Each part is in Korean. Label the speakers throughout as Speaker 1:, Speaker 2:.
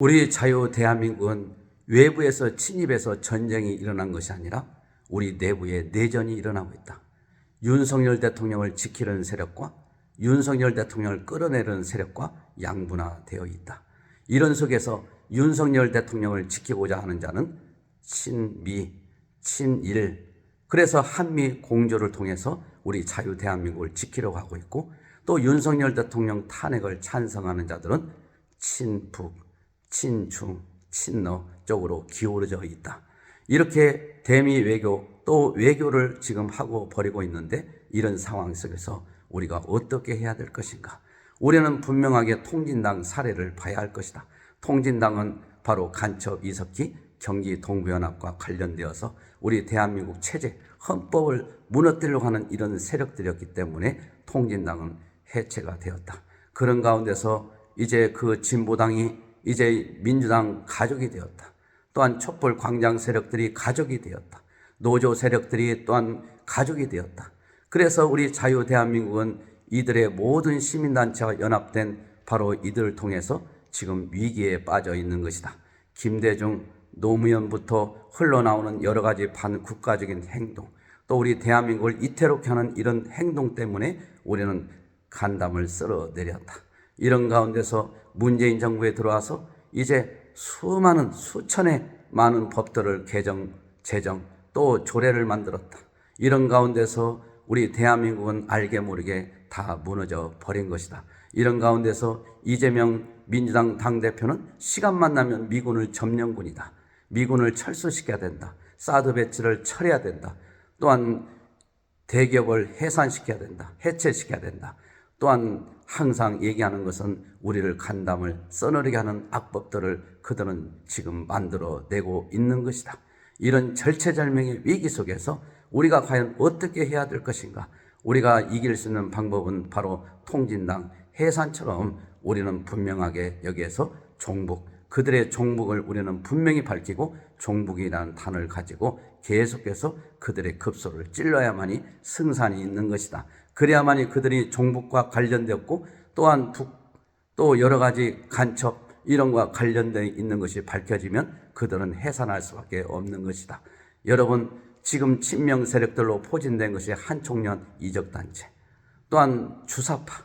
Speaker 1: 우리 자유 대한민국은 외부에서 침입해서 전쟁이 일어난 것이 아니라 우리 내부에 내전이 일어나고 있다. 윤석열 대통령을 지키는 세력과 윤석열 대통령을 끌어내는 세력과 양분화되어 있다. 이런 속에서 윤석열 대통령을 지키고자 하는 자는 친미, 친일, 그래서 한미 공조를 통해서 우리 자유 대한민국을 지키려고 하고 있고 또 윤석열 대통령 탄핵을 찬성하는 자들은 친북, 친중, 친러 쪽으로 기울어져 있다. 이렇게 대미 외교 또 외교를 지금 하고 버리고 있는데 이런 상황 속에서 우리가 어떻게 해야 될 것인가? 우리는 분명하게 통진당 사례를 봐야 할 것이다. 통진당은 바로 간첩 이석기 경기 동부연합과 관련되어서 우리 대한민국 체제 헌법을 무너뜨리려고 하는 이런 세력들이었기 때문에 통진당은 해체가 되었다. 그런 가운데서 이제 그 진보당이 이제 민주당 가족이 되었다. 또한 촛불 광장 세력들이 가족이 되었다. 노조 세력들이 또한 가족이 되었다. 그래서 우리 자유 대한민국은 이들의 모든 시민단체가 연합된 바로 이들을 통해서 지금 위기에 빠져 있는 것이다. 김대중, 노무현부터 흘러나오는 여러 가지 반국가적인 행동, 또 우리 대한민국을 이태롭게 하는 이런 행동 때문에 우리는 간담을 쓸어 내렸다. 이런 가운데서 문재인 정부에 들어와서 이제 수많은 수천의 많은 법들을 개정, 제정, 또 조례를 만들었다. 이런 가운데서 우리 대한민국은 알게 모르게 다 무너져 버린 것이다. 이런 가운데서 이재명 민주당 당대표는 시간만 나면 미군을 점령군이다. 미군을 철수시켜야 된다. 사드 배치를 철회해야 된다. 또한 대기업을 해산시켜야 된다. 해체시켜야 된다. 또한 항상 얘기하는 것은 우리를 간담을 써내리게 하는 악법들을 그들은 지금 만들어내고 있는 것이다. 이런 절체절명의 위기 속에서 우리가 과연 어떻게 해야 될 것인가? 우리가 이길 수 있는 방법은 바로 통진당 해산처럼 우리는 분명하게 여기에서 종북, 그들의 종북을 우리는 분명히 밝히고 종북이라는 단어를 가지고 계속해서 그들의 급소를 찔러야만이 승산이 있는 것이다. 그래야만이 그들이 종북과 관련되었고 또한 북, 또 여러 가지 간첩 이런 것과 관련되어 있는 것이 밝혀지면 그들은 해산할 수밖에 없는 것이다. 여러분 지금 친명 세력들로 포진된 것이 한총련 이적단체 또한 주사파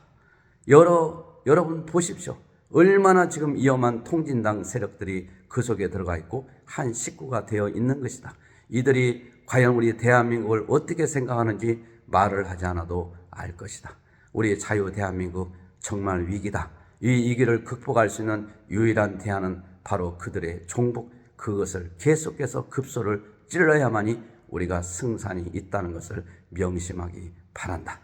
Speaker 1: 여러 여러분 보십시오. 얼마나 지금 위험한 통진당 세력들이 그 속에 들어가 있고 한 식구가 되어 있는 것이다. 이들이 과연 우리 대한민국을 어떻게 생각하는지 말을 하지 않아도 알 것이다. 우리 자유 대한민국 정말 위기다. 이 위기를 극복할 수 있는 유일한 대안은 바로 그들의 종북 그것을 계속해서 급소를 찔러야만이 우리가 승산이 있다는 것을 명심하기 바란다.